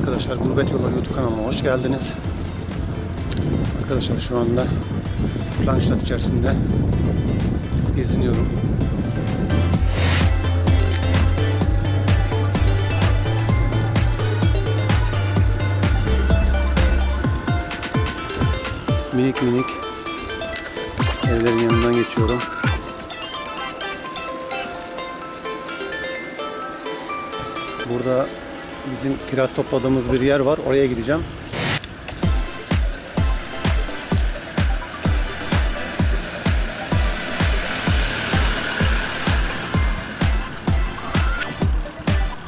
arkadaşlar Gurbet Yolları YouTube kanalıma hoş geldiniz. Arkadaşlar şu anda Plankstadt içerisinde geziniyorum. Minik minik evlerin yanından geçiyorum. Burada bizim kiraz topladığımız bir yer var. Oraya gideceğim.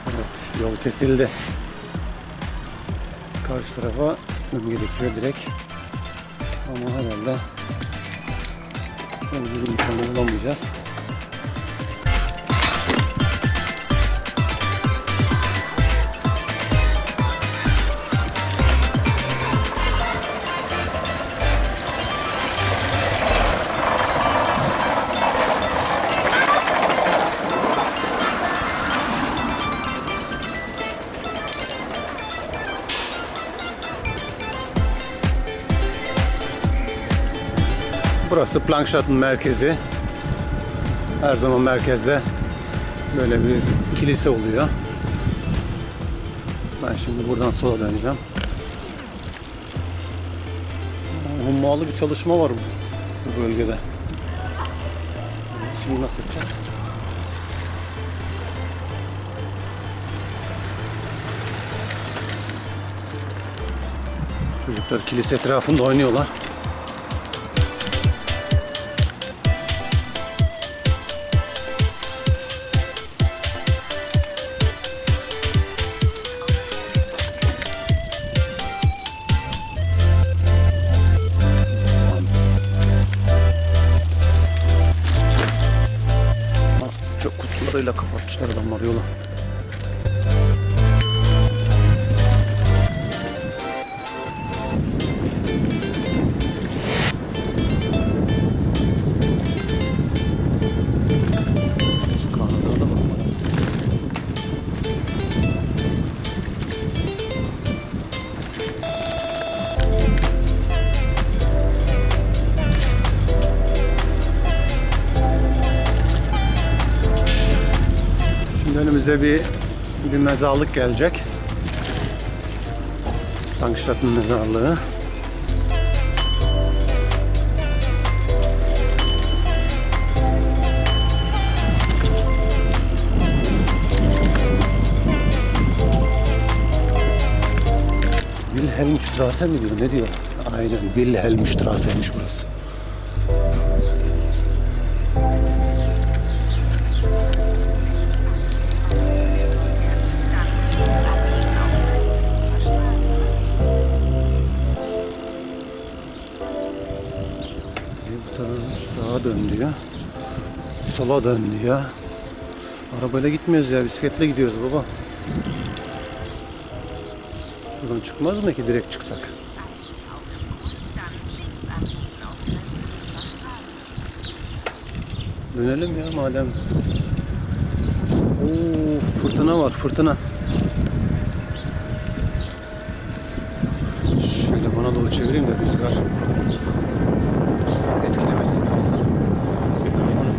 Evet, yol kesildi. Karşı tarafa gitmem gerekiyor direkt. Ama herhalde böyle bir imkanı bulamayacağız. Burası Plankstadt'ın merkezi. Her zaman merkezde böyle bir kilise oluyor. Ben şimdi buradan sola döneceğim. Hummalı bir çalışma var bu bölgede. Şimdi nasıl yapacağız? Çocuklar kilise etrafında oynuyorlar. Önümüze bir bir mezarlık gelecek. Tankstadt'ın mezarlığı. Wilhelmstraße mi diyor? Ne diyor? Aynen Wilhelmstrasse'ymiş burası. Sağa dön diyor. Sola dön diyor. Arabayla gitmiyoruz ya, bisikletle gidiyoruz baba. Şuradan çıkmaz mı ki direkt çıksak? Dönelim ya madem. Oo, fırtına var, fırtına. Şöyle bana doğru çevireyim de rüzgar etkilemesin fazla. Mikrofonu.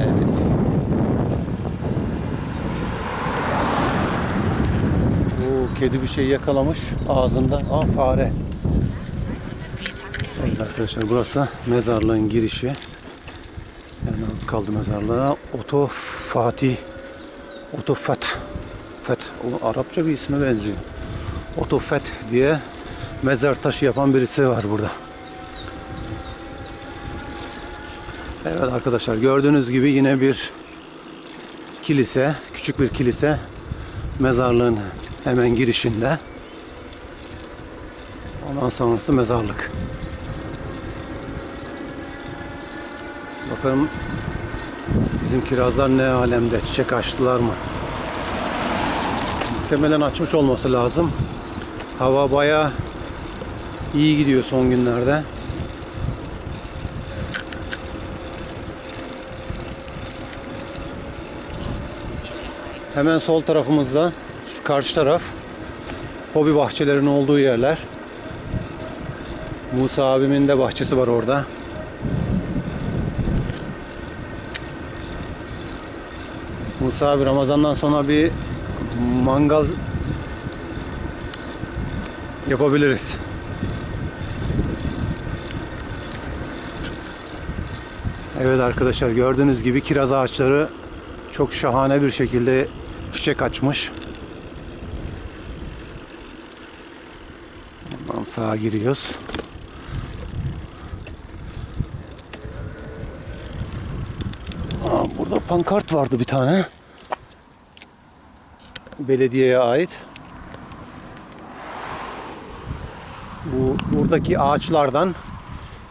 Evet. Oo, kedi bir şey yakalamış ağzında. Aa fare. Evet arkadaşlar burası mezarlığın girişi. Yani az kaldı mezarlığa. Oto Fatih. Oto Feth. Feth. O Arapça bir isme benziyor. Oto Feth diye mezar taşı yapan birisi var burada. Evet arkadaşlar gördüğünüz gibi yine bir kilise, küçük bir kilise mezarlığın hemen girişinde. Ondan sonrası mezarlık. Bakalım bizim kirazlar ne alemde, çiçek açtılar mı? Muhtemelen açmış olması lazım. Hava baya iyi gidiyor son günlerde. Hemen sol tarafımızda şu karşı taraf hobi bahçelerinin olduğu yerler. Musa abimin de bahçesi var orada. Musa abi Ramazan'dan sonra bir mangal yapabiliriz. Evet arkadaşlar gördüğünüz gibi kiraz ağaçları çok şahane bir şekilde çiçek açmış. Buradan sağa giriyoruz. Aa, burada pankart vardı bir tane. Belediyeye ait. Bu buradaki ağaçlardan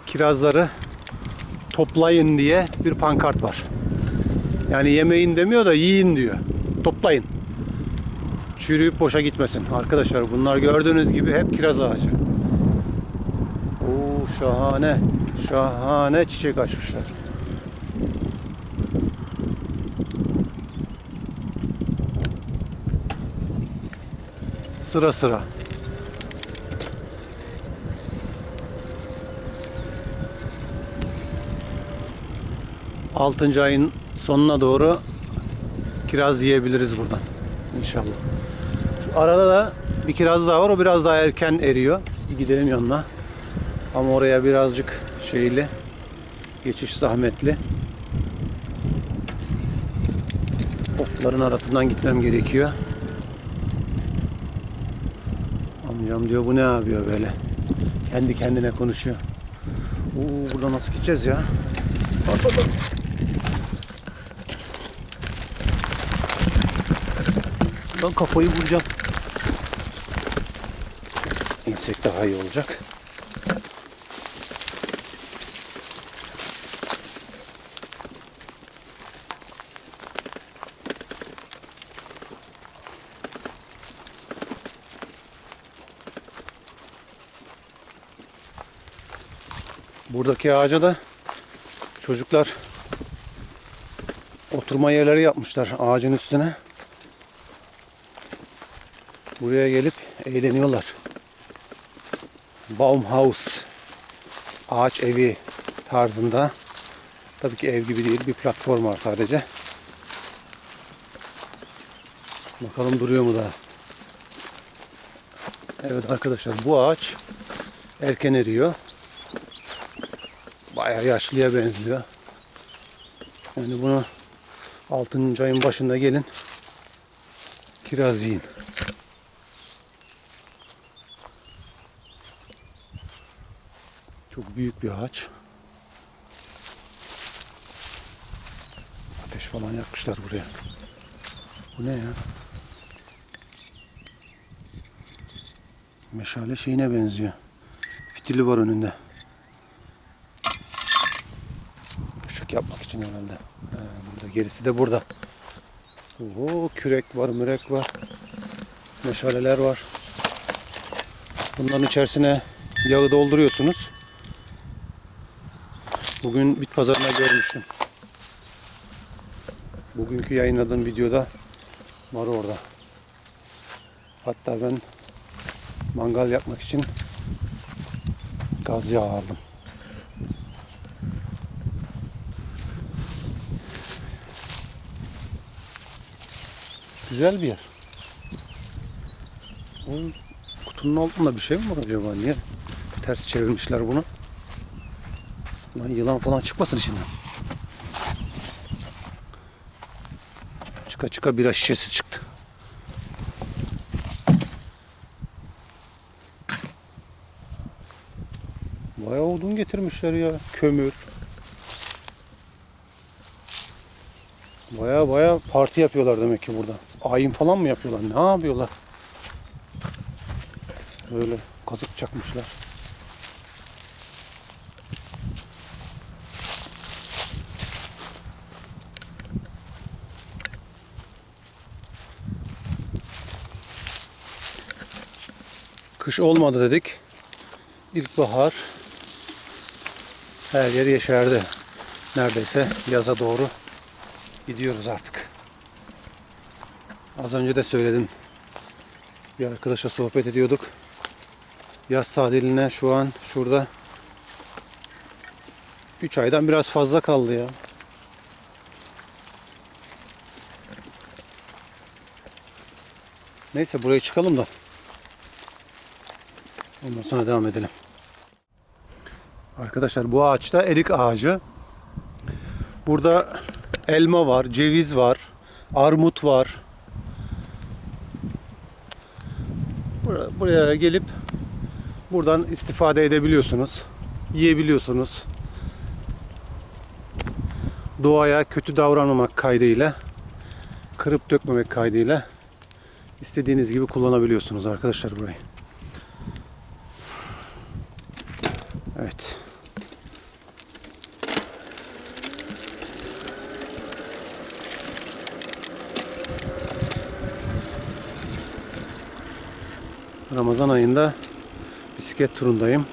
kirazları toplayın diye bir pankart var. Yani yemeyin demiyor da yiyin diyor. Toplayın. Çürüyüp boşa gitmesin. Arkadaşlar bunlar gördüğünüz gibi hep kiraz ağacı. Oo şahane. Şahane çiçek açmışlar. Sıra sıra. Altıncı ayın sonuna doğru kiraz yiyebiliriz buradan. İnşallah. Şu arada da bir kiraz daha var. O biraz daha erken eriyor. Bir gidelim yanına. Ama oraya birazcık şeyli. Geçiş zahmetli. Otların arasından gitmem gerekiyor. Amcam diyor bu ne yapıyor böyle. Kendi kendine konuşuyor. Oo, burada nasıl gideceğiz ya? Bak bak. Ben kafayı vuracağım. İnsek daha iyi olacak. Buradaki ağaca da çocuklar oturma yerleri yapmışlar ağacın üstüne. Buraya gelip eğleniyorlar. Baumhaus ağaç evi tarzında. Tabii ki ev gibi değil bir platform var sadece. Bakalım duruyor mu daha. Evet arkadaşlar bu ağaç erken eriyor. Bayağı yaşlıya benziyor. Yani bunu 6. ayın başında gelin kiraz yiyin. Çok büyük bir ağaç. Ateş falan yakmışlar buraya. Bu ne ya? Meşale şeyine benziyor. Fitili var önünde. Işık yapmak için herhalde. He, burada, gerisi de burada. Oo, kürek var, mürek var. Meşaleler var. Bunların içerisine yağı dolduruyorsunuz. Bugün bit pazarına görmüştüm. Bugünkü yayınladığım videoda var orada. Hatta ben mangal yapmak için gaz yağı aldım. Güzel bir yer. O kutunun altında bir şey mi var acaba? Niye ters çevirmişler bunu? Lan yılan falan çıkmasın içinden. Çıka çıka bira şişesi çıktı. Bayağı odun getirmişler ya. Kömür. Baya baya parti yapıyorlar demek ki burada. Ayin falan mı yapıyorlar? Ne yapıyorlar? Böyle kazık çakmışlar. Olmadı dedik. İlkbahar her yer yeşerdi. Neredeyse yaza doğru gidiyoruz artık. Az önce de söyledim. Bir arkadaşla sohbet ediyorduk. Yaz tatiline şu an şurada 3 aydan biraz fazla kaldı ya. Neyse buraya çıkalım da. Ondan sonra devam edelim. Arkadaşlar bu ağaçta erik ağacı. Burada elma var, ceviz var, armut var. Bura- Buraya gelip buradan istifade edebiliyorsunuz. Yiyebiliyorsunuz. Doğaya kötü davranmamak kaydıyla, kırıp dökmemek kaydıyla istediğiniz gibi kullanabiliyorsunuz arkadaşlar burayı. Ramazan ayında bisiklet turundayım.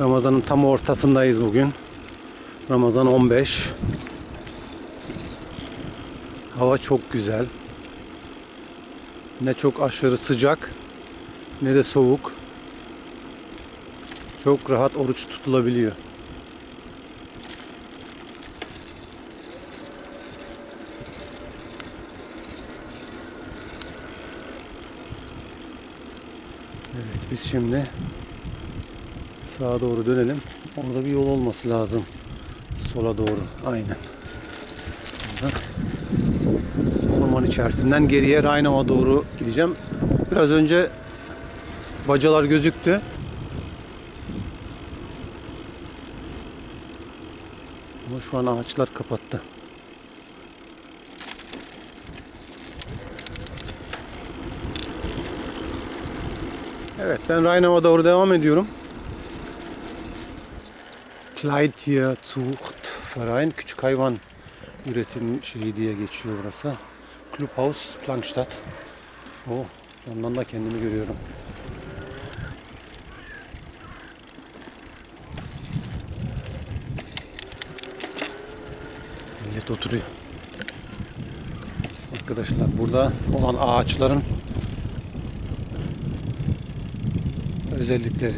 Ramazanın tam ortasındayız bugün. Ramazan 15. Hava çok güzel. Ne çok aşırı sıcak ne de soğuk. Çok rahat oruç tutulabiliyor. Evet biz şimdi sağa doğru dönelim. Orada bir yol olması lazım. Sola doğru. Aynen. Orman içerisinden geriye Raynav'a doğru gideceğim. Biraz önce bacalar gözüktü. Ama şu an ağaçlar kapattı. Evet ben Raynav'a doğru devam ediyorum. Kleintierzucht Verein küçük hayvan üretim şeyi diye geçiyor burası. Clubhaus Plankstadt. Oh, ondan da kendimi görüyorum. Millet oturuyor. Arkadaşlar burada olan ağaçların özellikleri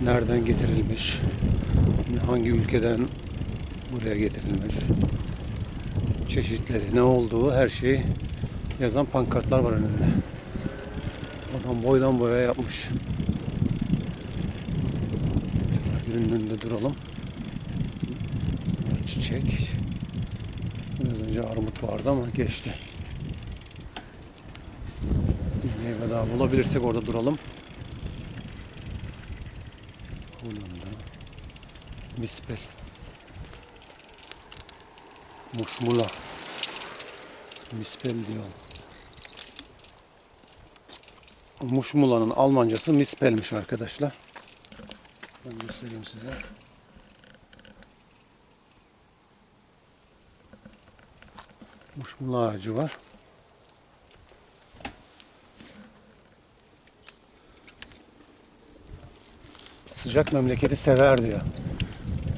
nereden getirilmiş, hangi ülkeden buraya getirilmiş, çeşitleri, ne olduğu her şeyi yazan pankartlar var önünde. Adam boydan boya yapmış. Mesela birinin önünde duralım. Çiçek. Biraz önce armut vardı ama geçti. Bir meyve daha bulabilirsek orada duralım. Hollanda. Mispel. Muşmula. Mispel diyor. Muşmula'nın Almancası mispelmiş arkadaşlar. Ben göstereyim size. Muşmula ağacı var. Sıcak memleketi sever diyor.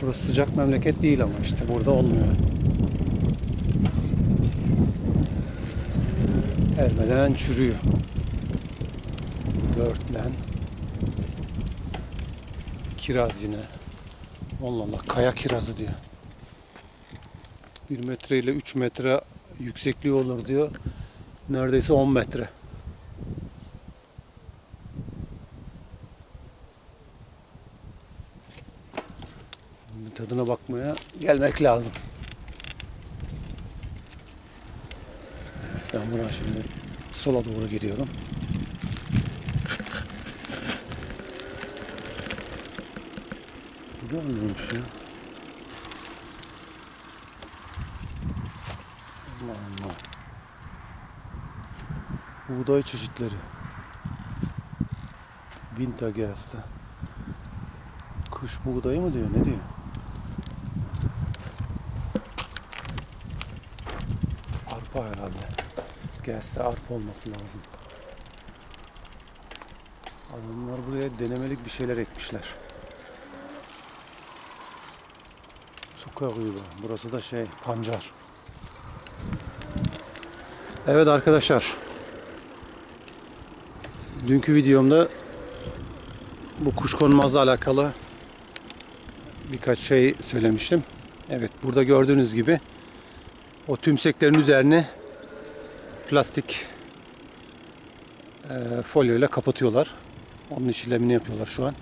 Burası sıcak memleket değil ama işte burada olmuyor. Ermeden çürüyor. Börtlen. Kiraz yine. Allah Allah kaya kirazı diyor. 1 metre ile 3 metre yüksekliği olur diyor. Neredeyse 10 metre. Gelmek lazım. Ben buradan şimdi sola doğru gidiyorum. Bu da ölmüş ya. Allah Allah. Buğday çeşitleri. Wintergerste. Kış buğdayı mı diyor? Ne diyor? Arpa herhalde. Gelse arpa olması lazım. Adamlar buraya denemelik bir şeyler ekmişler. Sokak uyumu. Burası da şey pancar. Evet arkadaşlar. Dünkü videomda bu kuşkonmazla alakalı birkaç şey söylemiştim. Evet burada gördüğünüz gibi o tümseklerin üzerine plastik e, folyo ile kapatıyorlar. Onun işlemini yapıyorlar şu an.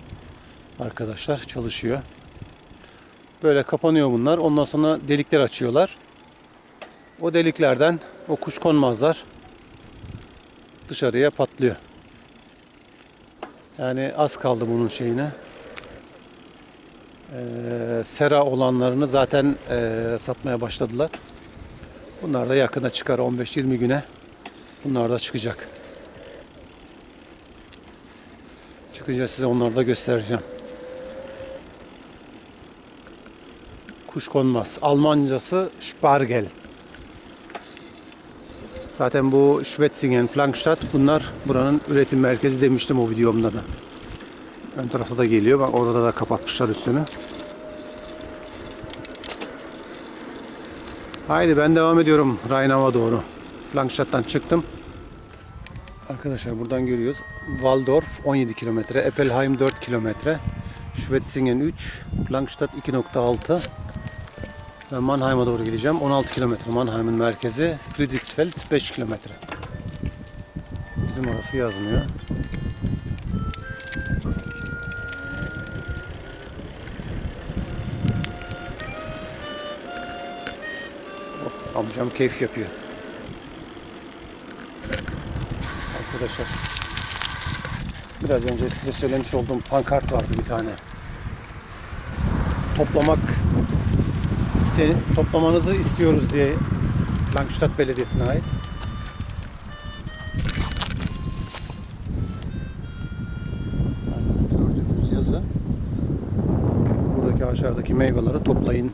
Arkadaşlar çalışıyor. Böyle kapanıyor bunlar. Ondan sonra delikler açıyorlar. O deliklerden o kuşkonmazlar dışarıya patlıyor. Yani az kaldı bunun şeyine. Ee, sera olanlarını zaten e, satmaya başladılar. Bunlar da yakında çıkar 15-20 güne. Bunlar da çıkacak. Çıkınca size onları da göstereceğim. Kuşkonmaz. Almancası Spargel. Zaten bu Schwetzingen, Plankstadt bunlar buranın üretim merkezi demiştim o videomda da. Ön tarafta da geliyor. Bak orada da kapatmışlar üstünü. Haydi ben devam ediyorum Rheinau'a doğru. Plankstadt'tan çıktım. Arkadaşlar buradan görüyoruz. Waldorf 17 kilometre, Eppelheim 4 kilometre, Schwetzingen 3, Plankstadt 2.6 ve Mannheim'a doğru gideceğim. 16 kilometre Mannheim'in merkezi. Friedrichsfeld 5 kilometre. Bizim orası yazmıyor. Oh, amcam keyif yapıyor. Arkadaşlar biraz önce size söylemiş olduğum pankart vardı bir tane. Toplamak toplamanızı istiyoruz diye Langstadt Belediyesi'ne ait. Gördüğünüz yazı. Buradaki aşağıdaki meyveleri toplayın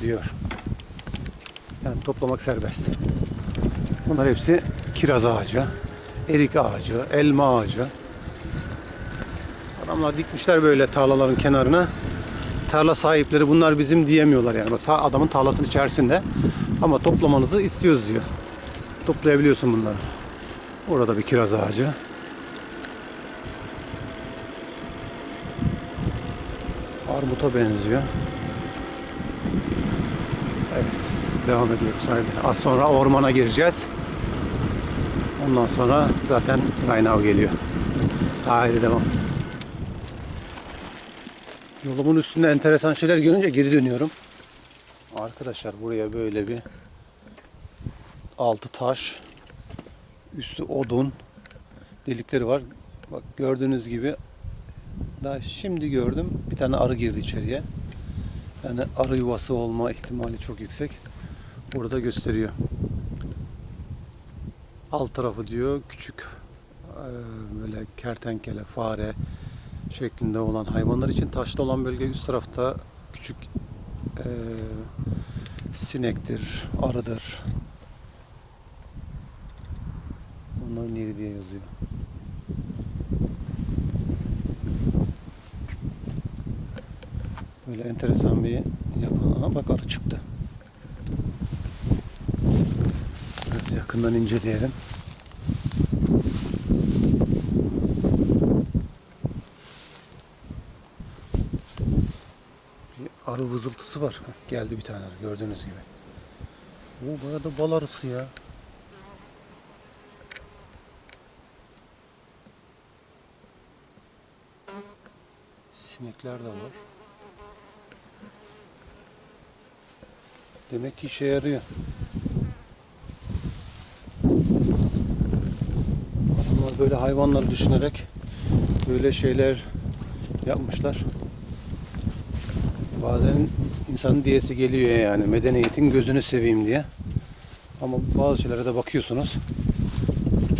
diyor. Yani toplamak serbest. Bunlar hepsi kiraz ağacı, erik ağacı, elma ağacı. Adamlar dikmişler böyle tarlaların kenarına tarla sahipleri bunlar bizim diyemiyorlar yani. Ta- adamın tarlasının içerisinde ama toplamanızı istiyoruz diyor. Toplayabiliyorsun bunları. Orada bir kiraz ağacı. Armuta benziyor. Evet. Devam ediyoruz. Haydi. Az sonra ormana gireceğiz. Ondan sonra zaten Rheinau geliyor. Haydi devam. Yolumun üstünde enteresan şeyler görünce geri dönüyorum. Arkadaşlar buraya böyle bir altı taş, üstü odun delikleri var. Bak gördüğünüz gibi daha şimdi gördüm bir tane arı girdi içeriye. Yani arı yuvası olma ihtimali çok yüksek. Burada gösteriyor. Alt tarafı diyor küçük böyle kertenkele, fare, şeklinde olan hayvanlar için taşlı olan bölge üst tarafta küçük eee, sinektir, arıdır. Onların yeri diye yazıyor. Böyle enteresan bir yapı. Aha, bak arı çıktı. Biraz yakından inceleyelim. Bir arı vızıltısı var. Heh, Geldi bir tane arı gördüğünüz gibi. O bayağı da bal arısı ya. Sinekler de var. Demek ki işe yarıyor. Adamlar böyle hayvanları düşünerek böyle şeyler yapmışlar. Bazen insanın diyesi geliyor yani medeniyetin gözünü seveyim diye. Ama bazı şeylere de bakıyorsunuz.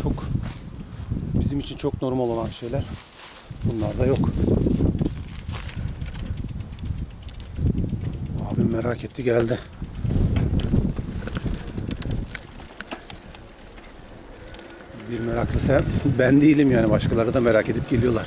Çok bizim için çok normal olan şeyler. Bunlar da yok. Abim merak etti geldi. Meraklısı ben değilim yani başkaları da merak edip geliyorlar.